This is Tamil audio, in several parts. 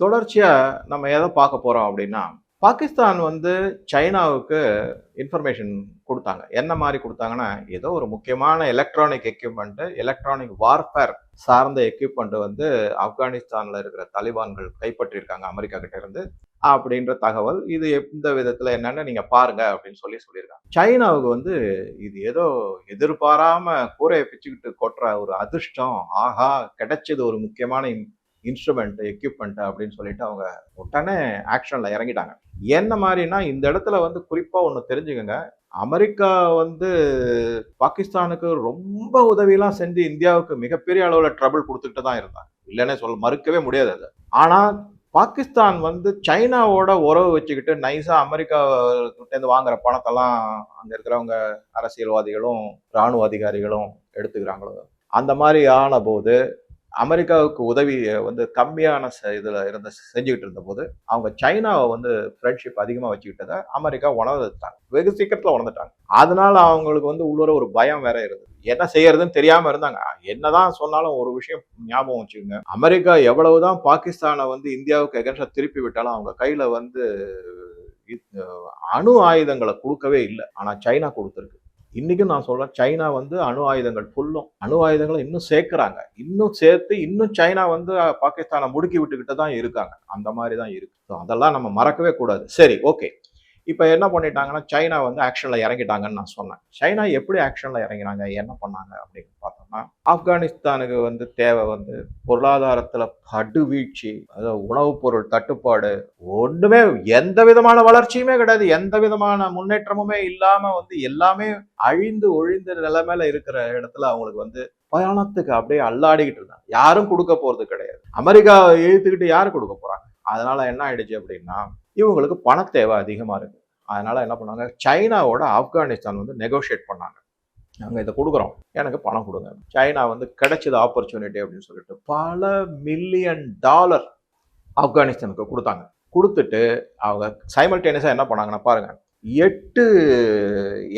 தொடர்ச்சியாக நம்ம எதை பார்க்க போகிறோம் அப்படின்னா பாகிஸ்தான் வந்து சைனாவுக்கு இன்ஃபர்மேஷன் கொடுத்தாங்க. என்ன மாதிரி கொடுத்தாங்கன்னா ஏதோ ஒரு முக்கியமான எலக்ட்ரானிக் எக்யூப்மெண்ட்டு எலக்ட்ரானிக் வார்ஃபேர் சார்ந்த எக்யூப்மெண்ட் வந்து ஆப்கானிஸ்தானில் இருக்கிற தலிபான்கள் கைப்பற்றியிருக்காங்க அமெரிக்கா கிட்ட இருந்து. அப்படின்ற தகவல் இது எந்த விதத்தில் என்னன்னு நீங்கள் பாருங்க அப்படின்னு சொல்லி சொல்லியிருக்காங்க. சைனாவுக்கு வந்து இது ஏதோ எதிர்பாராம கூரையை பிச்சுக்கிட்டு கொட்டுற ஒரு அதிர்ஷ்டம். ஆஹா கிடைச்சது ஒரு முக்கியமான இன்ஸ்ட்ருமெண்ட் எக்யூப்மெண்ட் அப்படின்னு சொல்லிட்டு அவங்க உடனே ஆக்ஷன்ல இறங்கிட்டாங்க. என்ன மாதிரினா இந்த இடத்துல வந்து குறிப்பா ஒன்று தெரிஞ்சுக்கங்க. அமெரிக்கா வந்து பாகிஸ்தானுக்கு ரொம்ப உதவியெல்லாம் செஞ்சு இந்தியாவுக்கு மிகப்பெரிய அளவில் ட்ரபிள் கொடுத்துட்டு தான் இருந்தாங்க. இல்லைன்னே சொல்ல மறுக்கவே முடியாது அது. ஆனால் பாகிஸ்தான் வந்து சைனாவோட உறவு வச்சுக்கிட்டு நைஸாக அமெரிக்கா வாங்குற பணத்தெல்லாம் அங்கே இருக்கிறவங்க அரசியல்வாதிகளும் இராணுவ அதிகாரிகளும் எடுத்துக்கிறாங்களோ. அந்த மாதிரி ஆன போது அமெரிக்காவுக்கு உதவி வந்து கம்மியான ச- இருந்த செஞ்சுக்கிட்டு இருந்த போது அவங்க சைனாவை வந்து ஃப்ரெண்ட்ஷிப் அதிகமாக வச்சுக்கிட்டதை அமெரிக்கா உணர்ந்துட்டாங்க. வெகு சீக்கிரத்தில் உணர்ந்துட்டாங்க. அதனால அவங்களுக்கு வந்து உள்ளூர ஒரு பயம் வேற இருந்தது. என்ன செய்யறதுன்னு தெரியாம இருந்தாங்க. என்னதான் சொன்னாலும் ஒரு விஷயம் ஞாபகம் வச்சுக்கோங்க. அமெரிக்கா எவ்வளவுதான் பாகிஸ்தானை வந்து இந்தியாவுக்கு எகன்ஸ்டா திருப்பி விட்டாலும் அவங்க கையில வந்து அணு ஆயுதங்களை கொடுக்கவே இல்லை. ஆனா சைனா கொடுத்துருக்கு. இன்னைக்கும் நான் சொல்றேன் சைனா வந்து அணு ஆயுதங்கள் ஃபுல்லும் அணு ஆயுதங்களை இன்னும் சேர்க்குறாங்க. இன்னும் சேர்த்து இன்னும் சைனா வந்து பாகிஸ்தானை முடுக்கி விட்டுக்கிட்டு தான் இருக்காங்க. அந்த மாதிரி தான் இருக்கு. ஸோ அதெல்லாம் நம்ம மறக்கவே கூடாது. சரி ஓகே இப்போ என்ன பண்ணிட்டாங்கன்னா சைனா வந்து ஆக்ஷனில் இறங்கிட்டாங்கன்னு நான் சொன்னேன். சைனா எப்படி ஆக்ஷனில் இறங்கினாங்க என்ன பண்ணாங்க அப்படின்னு பார்த்தோம்னா ஆப்கானிஸ்தானுக்கு வந்து தேவை வந்து பொருளாதாரத்தில் படுவீழ்ச்சி அதாவது உணவுப் பொருள் தட்டுப்பாடு ஒன்றுமே எந்த விதமான வளர்ச்சியுமே கிடையாது. எந்த விதமான முன்னேற்றமுமே இல்லாமல் வந்து எல்லாமே அழிந்து ஒழிந்த நிலைமையில இருக்கிற இடத்துல அவங்களுக்கு வந்து பயணத்துக்கு அப்படியே அல்லாடிக்கிட்டு இருந்தாங்க. யாரும் கொடுக்க போறது கிடையாது. அமெரிக்கா இழுத்துக்கிட்டு யாரும் கொடுக்க போறாங்க? அதனால என்ன ஆயிடுச்சு அப்படின்னா இவங்களுக்கு பண தேவை அதிகமாக இருக்கு. அதனால் என்ன பண்ணாங்க? சைனாவோட ஆப்கானிஸ்தான் வந்து நெகோஷியேட் பண்ணாங்க. நாங்கள் இதை கொடுக்குறோம். எனக்கு பணம் கொடுங்க. சைனா வந்து கிடைச்சது ஆப்பர்ச்சுனிட்டி அப்படின்னு சொல்லிட்டு பல மில்லியன் டாலர் ஆப்கானிஸ்தானுக்கு கொடுத்தாங்க. கொடுத்துட்டு அவங்க சைமல்டேனியஸாக என்ன பண்ணாங்கன்னா பாருங்க எட்டு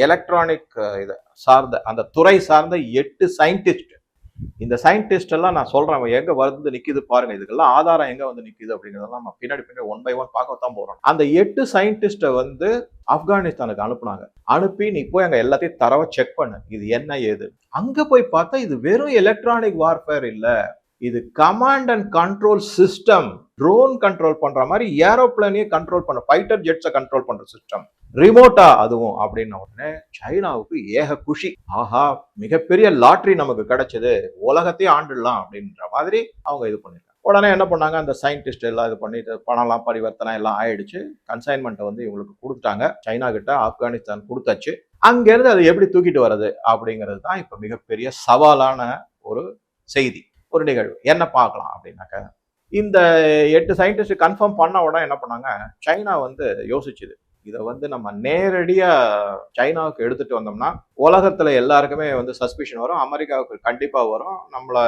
எலக்ட்ரானிக் இதை சார்ந்த அந்த துறை சார்ந்த எட்டு சயின்டிஸ்ட் இந்த சயின்டிஸ்ட் எல்லாம் நான் சொல்றேன் எங்க வந்து நிக்குது பாருங்க. இதுக்கெல்லாம் ஆதாரம் எங்க வந்து நிக்குது அப்படிங்கிறதெல்லாம் நம்ம பின்னாடி பின்னாடி ஒன் பை ஒன் பார்க்கத்தான் போறோம். அந்த எட்டு சயின்டிஸ்ட்டை வந்து ஆப்கானிஸ்தானுக்கு அனுப்புனாங்க. அனுப்பி நீ போய் அங்க எல்லாத்தையும் தரவ செக் பண்ணு. இது என்ன ஏது? அங்க போய் பார்த்தா இது வெறும் எலக்ட்ரானிக் வார்ஃபேர் இல்ல. இது command and control system drone control பண்ற மாதிரி ஏரோப்ளேனையே கண்ட்ரோல் பண்ண. ஃபைட்டர் ஜெட்ஸை கண்ட்ரோல் பண்ற சிஸ்டம் ரிமோட்டா அதுவும் அப்படின்ன உடனே சைனாவுக்கு ஏக குஷி. ஆஹா மிகப்பெரிய லாட்ரி நமக்கு கிடைச்சது. உலகத்தையே ஆண்டுடலாம் அப்படின்ற மாதிரி அவங்க இது பண்ணிருக்காங்க. உடனே என்ன பண்ணாங்க? அந்த சயின்டிஸ்ட் எல்லாம் இது பண்ணிட்டு பணம்லாம் பரிவர்த்தனை எல்லாம் ஆயிடுச்சு. கன்சைன்மெண்ட்டை வந்து இவங்களுக்கு கொடுத்துட்டாங்க. சைனா கிட்ட ஆப்கானிஸ்தான் கொடுத்தாச்சு. அங்கேருந்து அதை எப்படி தூக்கிட்டு வர்றது அப்படிங்கிறது தான் இப்போ மிகப்பெரிய சவாலான ஒரு செய்தி. ஒரு நிகழ்வு. என்ன பார்க்கலாம் அப்படின்னாக்க இந்த எட்டு சயின்டிஸ்ட் கன்ஃபார்ம் பண்ண உடனே என்ன பண்ணாங்க? சைனா வந்து யோசிச்சுது. இதை வந்து நம்ம நேரடியா சைனாவுக்கு எடுத்துட்டு வந்தோம்னா உலகத்துல எல்லாருக்குமே வந்து சஸ்பிஷன் வரும். அமெரிக்காவுக்கு கண்டிப்பா வரும். நம்மள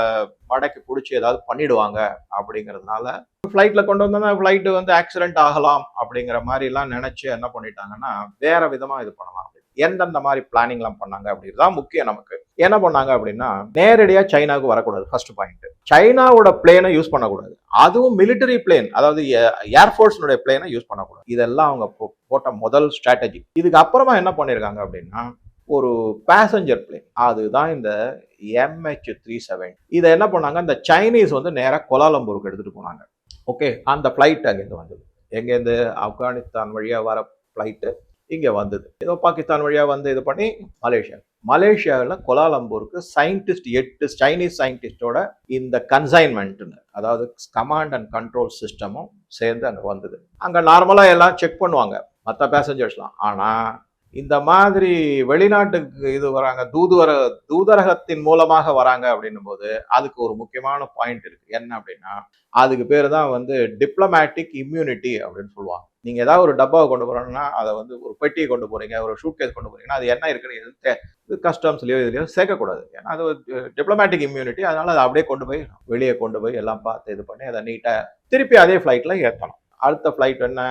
மடக்கி பிடிச்சி ஏதாவது பண்ணிடுவாங்க அப்படிங்கிறதுனால ஃப்ளைட்டில் கொண்டு வந்தோம்னா ஃப்ளைட்டு வந்து ஆக்சிடென்ட் ஆகலாம் அப்படிங்கிற மாதிரி எல்லாம் நினைச்சு என்ன பண்ணிட்டாங்கன்னா வேற விதமா இது பண்ணலாம். எந்தெந்த மாதிரி பிளானிங்லாம் பண்ணாங்க அப்படிதான் முக்கியம் நமக்கு. என்ன பண்ணாங்க அப்படின்னா நேரடியாக சைனாவுக்கு வரக்கூடாது ஃபர்ஸ்ட் பாயிண்ட் சைனாவோட பிளேனை யூஸ் பண்ணக்கூடாது. அதுவும் மிலிட்டரி பிளேன் அதாவது ஏர்ஃபோர்ஸ்னுடைய பிளேனை யூஸ் பண்ணக்கூடாது. இதெல்லாம் அவங்க போ- போட்ட முதல் ஸ்ட்ராட்டஜி இதுக்கு அப்புறமா என்ன பண்ணியிருக்காங்க அப்படின்னா ஒரு பேசஞ்சர் பிளேன் அதுதான் இந்த எம்ஹெச் த்ரீ செவன் இதை என்ன பண்ணாங்க இந்த சைனீஸ் வந்து நேராக கோலாலம்பூருக்கு எடுத்துகிட்டு போனாங்க. ஓகே அந்த ஃப்ளைட் அங்கேருந்து வந்தது. எங்கேருந்து? ஆப்கானிஸ்தான் வழியாக வர ஃப்ளைட்டு இங்கே வந்தது. ஏதோ பாகிஸ்தான் வழியாக வந்து இது பண்ணி மலேசியா. மலேசியாவில் கோலாலம்பூருக்கு சயின்டிஸ்ட் எட்டு சைனீஸ் சயின்டிஸ்டோட இந்த கன்சைன்மெண்ட்னு அதாவது கமாண்ட் அண்ட் கண்ட்ரோல் சிஸ்டமும் சேர்ந்து அங்கே வந்தது. அங்கே நார்மலாக எல்லாம் செக் பண்ணுவாங்க. மற்ற பேசஞ்சர்ஸ்லாம் ஆனால் இந்த மாதிரி வெளிநாட்டுக்கு இது வராங்க தூதுவர தூதரகத்தின் மூலமாக வராங்க அப்படின்னும் போது அதுக்கு ஒரு முக்கியமான பாயிண்ட் இருக்கு. என்ன அப்படின்னா அதுக்கு பேர் தான் வந்து டிப்ளமேட்டிக் இம்யூனிட்டி அப்படின்னு சொல்லுவாங்க. நீங்க ஏதாவது ஒரு டப்பாவை கொண்டு போறோம்னா அதை வந்து ஒரு பெட்டியை கொண்டு போறீங்க ஒரு ஷூட் கேஸ் கொண்டு போறீங்கன்னா அது என்ன இருக்குன்னு இது கஸ்டம்ஸ்லயோ இதுலயோ சேர்க்கக்கூடாது. ஏன்னா அது டிப்ளமேட்டிக் இம்யூனிட்டி அதனால அதை அப்படியே கொண்டு போய் வெளியே கொண்டு போய் எல்லாம் பார்த்து இது பண்ணி அதை நீட்டா திருப்பி அதே ஃப்ளைட்ல ஏற்றணும் அடுத்த ஃப்ளைட் என்ன?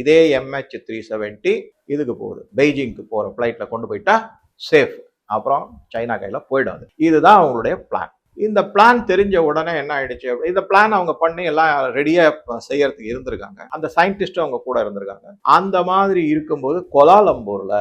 இதே எம்ஹெச் த்ரீ செவன்ட்டி இதுக்கு போகுது. பெய்ஜிங்க்கு போகிற ஃப்ளைட்டில் கொண்டு போயிட்டா சேஃப் அப்புறம் சைனா கையில் போயிடாது. இதுதான் அவங்களுடைய பிளான் இந்த பிளான் தெரிஞ்ச உடனே என்ன ஆயிடுச்சு? இந்த பிளான் அவங்க பண்ணி எல்லாம் ரெடியா செய்யறதுக்கு இருந்திருக்காங்க. அந்த சயின்டிஸ்ட்டும் அவங்க கூட இருந்திருக்காங்க. அந்த மாதிரி இருக்கும்போது கொலாலம்பூர்ல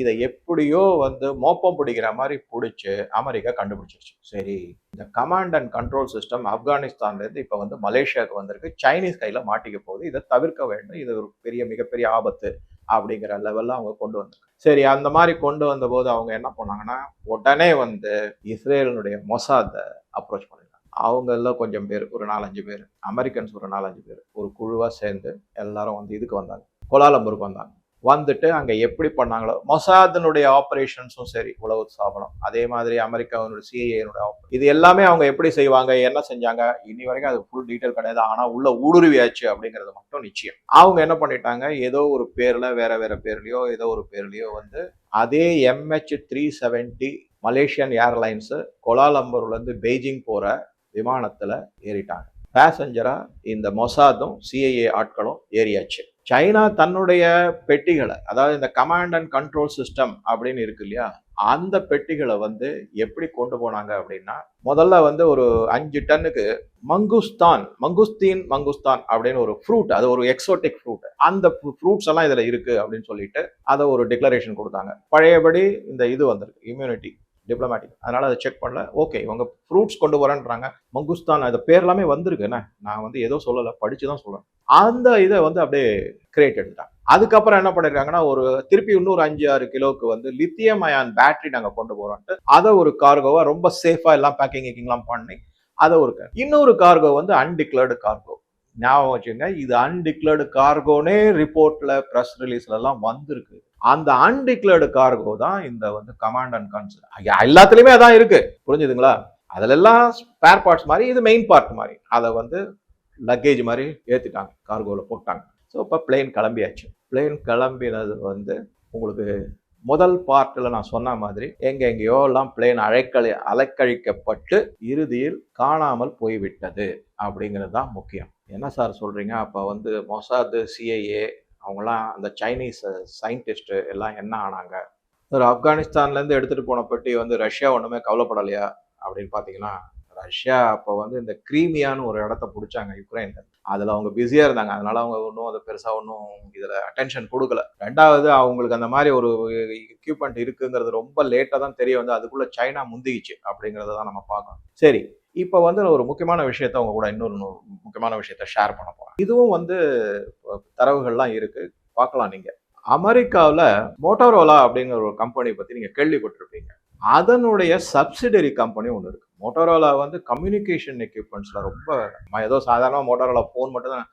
இதை எப்படியோ வந்து மோப்பம் பிடிக்கிற மாதிரி பிடிச்சி அமெரிக்கா கண்டுபிடிச்சிருச்சு. சரி இந்த கமாண்ட் அண்ட் கண்ட்ரோல் சிஸ்டம் ஆப்கானிஸ்தான்லேருந்து இப்போ வந்து மலேசியாவுக்கு வந்திருக்கு. சைனீஸ் கையில் மாட்டிக்க போகுது. இதை தவிர்க்க வேண்டும். இது ஒரு பெரிய மிகப்பெரிய ஆபத்து அப்படிங்கிற லெவலில் அவங்க கொண்டு வந்தாங்க சரி அந்த மாதிரி கொண்டு வந்த போது அவங்க என்ன பண்ணாங்கன்னா உடனே வந்து இஸ்ரேலினுடைய மொசாத்தை அப்ரோச் பண்ணிருக்காங்க அவங்களில் கொஞ்சம் பேர் ஒரு நாலஞ்சு பேர் அமெரிக்கன்ஸ் ஒரு நாலஞ்சு பேர் ஒரு குழுவாக சேர்ந்து எல்லாரும் வந்து இதுக்கு வந்தாங்க. கோலாலம்பூருக்கு வந்தாங்க. வந்துட்டு அங்கே எப்படி பண்ணாங்களோ மொசாதனுடைய ஆப்ரேஷன்ஸும் சரி உளவு ஸ்தாபனம். அதே மாதிரி அமெரிக்காவினுடைய சிஐஏனுடைய இது எல்லாமே அவங்க எப்படி செய்வாங்க என்ன செஞ்சாங்க இனி வரைக்கும் அது ஃபுல் டீட்டெயில் கிடையாது. ஆனால் உள்ள ஊடுருவியாச்சு அப்படிங்கிறது மட்டும் நிச்சயம். அவங்க என்ன பண்ணிட்டாங்க ஏதோ ஒரு பேரில் வேற வேற பேர்லையோ ஏதோ ஒரு பேர்லையோ வந்து அதே MH three seventy Malaysian Airlines கொலாலம்பூர்லேருந்து Beijing போகிற விமானத்தில் ஏறிட்டாங்க. பேசஞ்சராக இந்த மொசாதும் சிஐஏ ஆட்களும் ஏறியாச்சு. சைனா தன்னுடைய பெட்டிகளை அதாவது இந்த கமாண்ட் அண்ட் கண்ட்ரோல் சிஸ்டம் அப்படின்னு இருக்கு இல்லையா அந்த பெட்டிகளை வந்து எப்படி கொண்டு போனாங்க அப்படின்னா முதல்ல வந்து ஒரு அஞ்சு டன்னுக்கு மங்குஸ்தான் மங்குஸ்தீன் மங்குஸ்தான் அப்படின்னு ஒரு ஃப்ரூட் அது ஒரு எக்ஸோட்டிக் ஃப்ரூட் அந்த ஃப்ரூட்ஸ் எல்லாம் இதில் இருக்கு அப்படின்னு சொல்லிட்டு அதை ஒரு டிக்ளரேஷன் கொடுத்தாங்க. பழையபடி இந்த இது வந்திருக்கு இம்யூனிட்டி டிப்ளமேட்டிக் அதனால் அதை செக் பண்ணல. ஓகே இவங்க ஃப்ரூட்ஸ் கொண்டு வரேன்றாங்க. மங்குஸ்தான் அந்த பேர் எல்லாமே வந்திருக்குண்ணே நான் வந்து ஏதோ சொல்லலை. படித்து தான் சொல்கிறேன் அந்த இதை வந்து அப்படியே கிரியேட் எடுத்துட்டாங்க. அதுக்கப்புறம் என்ன பண்ணிருக்காங்கன்னா ஒரு திருப்பி இன்னொரு அஞ்சு ஆறு கிலோவுக்கு வந்து லித்தியம் அயான் பேட்டரி நாங்கள் கொண்டு போறோம்ட்டு அதை ஒரு கார்கோவாக ரொம்ப சேஃபாக எல்லாம் பேக்கிங் கேக்கிங்லாம் பண்ணி அதை ஒரு இன்னொரு கார்கோ வந்து அன்டிக்ளர்டு கார்கோ ஞாபகம் வச்சுங்க இது அன்டிக்ளர்டு கார்கோனே ரிப்போர்ட்டில் ப்ரெஸ் ரிலீஸ்லலாம் வந்திருக்கு. அந்த அன்டிக்ளேர்டு கார்கோ தான் இந்த வந்து கமாண்ட் அண்ட் கன்சல் எல்லாத்துலயுமே அதான் இருக்கு. புரிஞ்சுதுங்களா? அதுல எல்லாம் ஸ்பேர் பார்ட்ஸ் மாதிரி இது மெயின் பார்ட் மாதிரி. அதை வந்து லக்கேஜ் மாதிரி ஏற்றிட்டாங்க கார்கோவில் போட்டாங்க. ஸோ இப்போ பிளேன் கிளம்பியாச்சு. பிளேன் கிளம்பினது வந்து உங்களுக்கு முதல் பார்ட்டில் நான் சொன்ன மாதிரி எங்கெங்கேயோ எல்லாம் பிளேன் அழைக்கழி அலைக்கழிக்கப்பட்டு இறுதியில் காணாமல் போய்விட்டது அப்படிங்கிறது தான் முக்கியம். என்ன சார் சொல்கிறீங்க அப்போ வந்து மொசாது சிஐஏ அவங்களாம் அந்த சைனீஸ் சயின்டிஸ்ட்டு எல்லாம் என்ன ஆனாங்க? ஒரு ஆப்கானிஸ்தான்லேருந்து எடுத்துகிட்டு போன பெட்டி வந்து ரஷ்யா ஒன்றுமே கவலைப்படலையா? அப்படின்னு பார்த்தீங்கன்னா ரஷ்யா அப்போ வந்து இந்த கிரீமியான்னு ஒரு இடத்த பிடிச்சாங்க யுக்ரைன் அதில் அவங்க பிஸியாக இருந்தாங்க. அதனால அவங்க ஒன்றும் அதை பெருசாக ஒன்றும் இதில் அட்டென்ஷன் கொடுக்கல. ரெண்டாவது அவங்களுக்கு அந்த மாதிரி ஒரு எக்யூப்மெண்ட் இருக்குங்கிறது ரொம்ப லேட்டாக தான் தெரிய வந்து அதுக்குள்ளே சைனா முந்திக்கிச்சு. அப்படிங்கிறத தான் நம்ம பார்க்கணும். சரி இப்போ வந்து ஒரு முக்கியமான விஷயத்த அவங்க கூட இன்னொரு முக்கியமான விஷயத்த ஷேர் பண்ண போகிறோம் இதுவும் வந்து தரவுகள்லாம் இருக்கு. பார்க்கலாம் நீங்கள் அமெரிக்காவில் மோட்டோரோலா அப்படிங்கிற ஒரு கம்பெனி பற்றி நீங்கள் கேள்விப்பட்டிருப்பீங்க. அதனுடைய சப்சிடரி கம்பெனி ஒன்று இருக்கு. மோட்டோரோலா வந்து கம்யூனிகேஷன் எக்யூப்மெண்ட்ஸில் ரொம்ப ஏதோ சாதாரண மோட்டோரோலா ஃபோன் மட்டும் தான்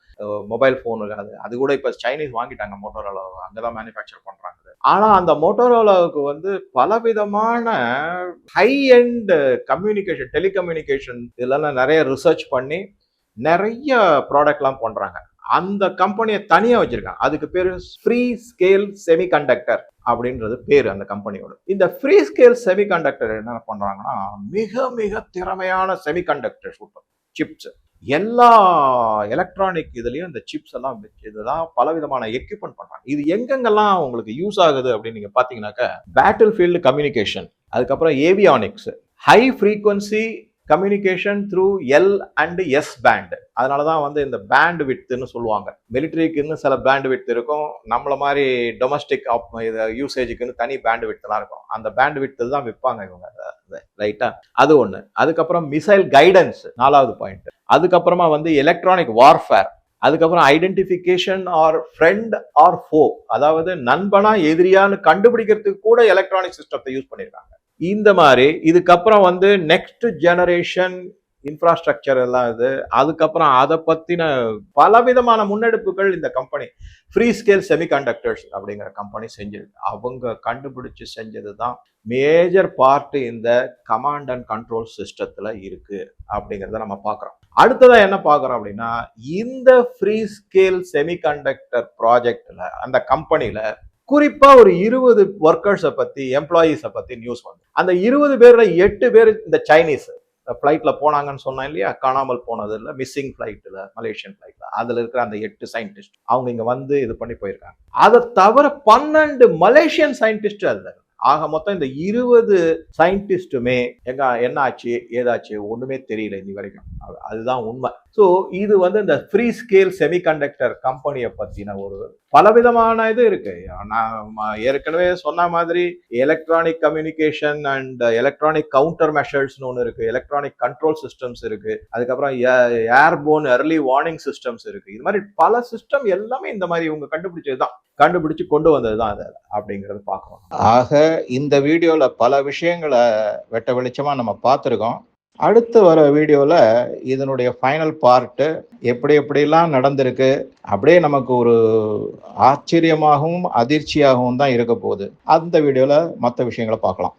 மொபைல் ஃபோன் இருக்காது அது கூட இப்போ சைனீஸ் வாங்கிட்டாங்க மோட்டோரோலா அங்கே தான் மேனுஃபேக்சர் பண்ணுறாங்க ஆனால் அந்த மோட்டோரோலாவுக்கு வந்து பலவிதமான ஹை எண்ட் கம்யூனிகேஷன் டெலிகம்யூனிகேஷன் இதெல்லாம் நிறைய ரிசர்ச் பண்ணி நிறைய ப்ராடக்ட்லாம் பண்ணுறாங்க அந்த கம்பெனியை தனியாக வச்சுருக்காங்க. அதுக்கு பேர் ஃப்ரீ ஸ்கேல் செமி கண்டக்டர் அப்படின்றது பேர் அந்த கம்பெனியோட இந்த ஃப்ரீ ஸ்கேல் செமி கண்டக்டர் என்ன பண்ணுறாங்கன்னா மிக மிக திறமையான செமி கண்டக்டர் சூப்பர் சிப்ஸ் எல்லா எலக்ட்ரானிக் இதுலேயும் இந்த சிப்ஸ் எல்லாம் வச்சு இதுதான் பல விதமான எக்யூப்மெண்ட் பண்ணுறாங்க இது எங்கெங்கெல்லாம் உங்களுக்கு யூஸ் ஆகுது அப்படின்னு நீங்கள் பாத்தீங்கன்னாக்க பேட்டில் ஃபீல்டு கம்யூனிகேஷன் அதுக்கப்புறம் avionics high frequency communication through L and S band அதனால தான் வந்து இந்த பேண்ட் வித்துன்னு சொல்லுவாங்க. மிலிட்ரிக்குன்னு சில பேண்ட் வித் இருக்கும். நம்மள மாதிரி டொமஸ்டிக் இது யூசேஜுக்குன்னு தனி பேண்ட் வித்துலாம் இருக்கும். அந்த பேண்ட் வித்து தான் விற்பாங்க இவங்க. ரைட்டா அது ஒன்று அதுக்கப்புறம் மிசைல் கைடன்ஸ் நாலாவது பாயிண்ட் அதுக்கப்புறமா வந்து எலக்ட்ரானிக் வார்ஃபேர் அதுக்கப்புறம் identification or friend or foe அதாவது நண்பனா எதிரியான்னு கண்டுபிடிக்கிறதுக்கு கூட எலக்ட்ரானிக் சிஸ்டத்தை யூஸ் பண்ணியிருக்காங்க இந்த மாதிரி இதுக்கப்புறம் வந்து நெக்ஸ்ட் ஜெனரேஷன் இன்ஃப்ராஸ்ட்ரக்சர் எல்லாம் இது அதுக்கப்புறம் அதை பற்றின பலவிதமான முன்னெடுப்புகள் இந்த கம்பெனி ஃப்ரீ ஸ்கேல் செமிகண்டக்டர்ஸ் அப்படிங்கிற கம்பெனி செஞ்சிருக்கு. அவங்க கண்டுபிடிச்சு செஞ்சது தான் மேஜர் பார்ட் இந்த கமாண்ட் அண்ட் கண்ட்ரோல் சிஸ்டத்தில் இருக்குது அப்படிங்கிறத நம்ம பார்க்குறோம். அடுத்ததாக என்ன பார்க்குறோம் அப்படின்னா இந்த ஃப்ரீ ஸ்கேல் செமிகண்டக்டர் ப்ராஜெக்டில் அந்த கம்பெனியில் குறிப்பா ஒரு இருபது ஒர்க்கர்ஸை பத்தி எம்ப்ளாயீஸை பத்தி நியூஸ் வந்து. அந்த இருபது பேர்ல எட்டு பேர் இந்த சைனீஸ் ஃப்ளைட்ல போனாங்கன்னு சொன்னேன் இல்லையா? காணாமல் போனது மிஸ்ஸிங் ஃப்ளைட்டில் மலேசியன் ஃப்ளைட்ல அதுல இருக்கிற அந்த எட்டு சயின்டிஸ்ட் அவங்க இங்க வந்து இது பண்ணி போயிருக்காங்க. அதை தவிர பன்னெண்டு மலேசியன் சயின்டிஸ்ட் அதுல. ஆக மொத்தம் இந்த இருபது சயின்டிஸ்ட்டுமே எங்க என்ன ஆச்சு ஏதாச்சு ஒண்ணுமே தெரியல இது வரைக்கும். அது- அதுதான் உண்மை. ஸோ இது வந்து இந்த ஃப்ரீ ஸ்கேல் செமிகண்டக்டர் கம்பெனியை பற்றின ஒரு பலவிதமான இது இருக்கு. நான் ஏற்கனவே சொன்ன மாதிரி electronic communication and electronic counter மெஷர்ஸ்னு ஒன்று இருக்கு. எலக்ட்ரானிக் கண்ட்ரோல் சிஸ்டம்ஸ் இருக்கு. அதுக்கப்புறம் ஏர்போன் எர்லி வார்னிங் சிஸ்டம்ஸ் இருக்கு. இது மாதிரி பல சிஸ்டம் எல்லாமே இந்த மாதிரி இவங்க கண்டுபிடிச்சது தான். கண்டுபிடிச்சு கொண்டு வந்தது தான் அது அப்படிங்கிறது பார்க்கணும் ஆக இந்த வீடியோவில் பல விஷயங்களை வெட்ட வெளிச்சமாக நம்ம பார்த்துருக்கோம். அடுத்து வர வீடியோவில் இதனுடைய ஃபைனல் பார்ட்டு எப்படி எப்படிலாம் நடந்திருக்கு அப்படியே நமக்கு ஒரு ஆச்சரியமாகவும் அதிர்ச்சியாகவும் தான் இருக்க போகுது. அந்த வீடியோவில் மற்ற விஷயங்களை பார்க்கலாம்.